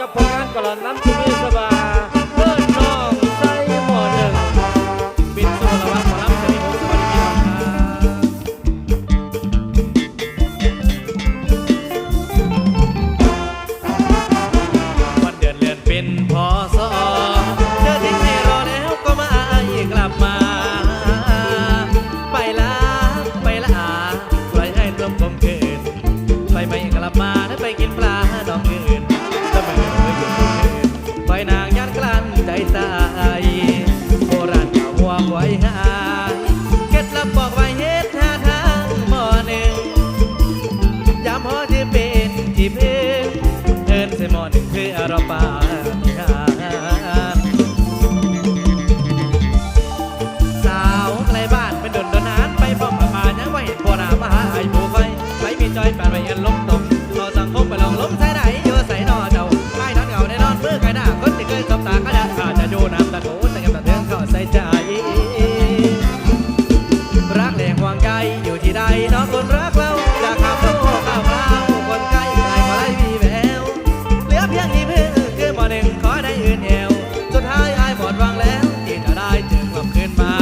กับผลงานกลอนน้ำที่มีสบาย คนรักเราอยากขับรถข้าวเปล่คนใกล้ใครก็ได้มีแววเหลือเพียงอีเพื่อคือหมอหนึ่งขอได้อื่นแอวจนท้ายอายหมดหวังแล้วที่จะได้เจกลับคืนมา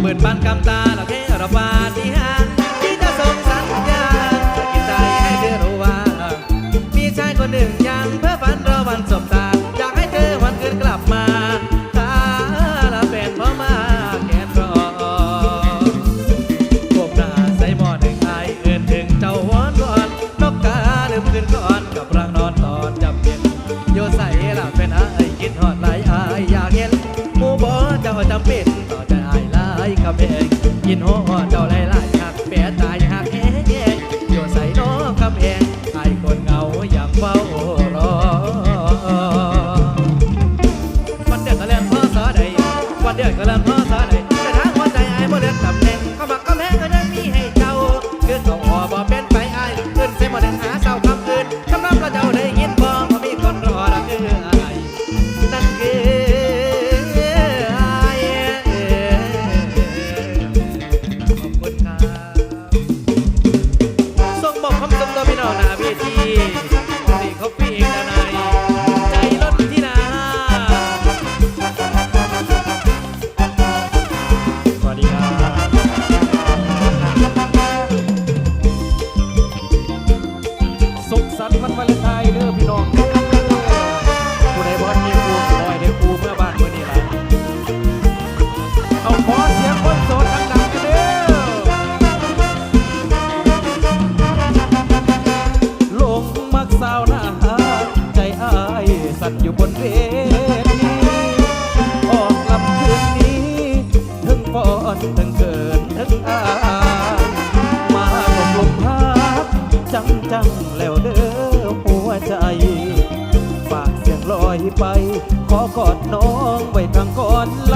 เปิดบ้นกำตาละเพระบาดที่หางที่จะส่สัญญาณกินใจให้เธอรู้ว่า มีชายคนหนึ่งอย่างเพิ่ นอเจ้าแลัตอยู่บนเวทีออกลับคืนนี้ทั้งฟ้อนทั้งเกินทั้งอามาลมลมพับจังจังแล้วเด้อหัวใจ ฝากเสียงลอยไป ขอกอดน้องไว้ทางก่อนล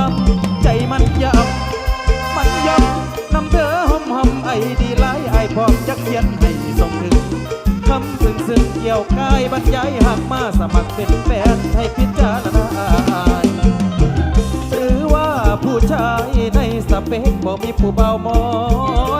ากายบรรยายหักมาสมัครเป็นแฟนให้พิจารณาหรือว่าผู้ชายในสเปคบ่มีผู้เบามอง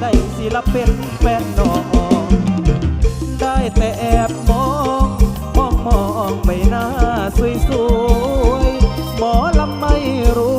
ได้สิลเป็นแฟนน้องได้แต่แอบมองมองมองใบหน้าสวยๆหมอลำไม่รู้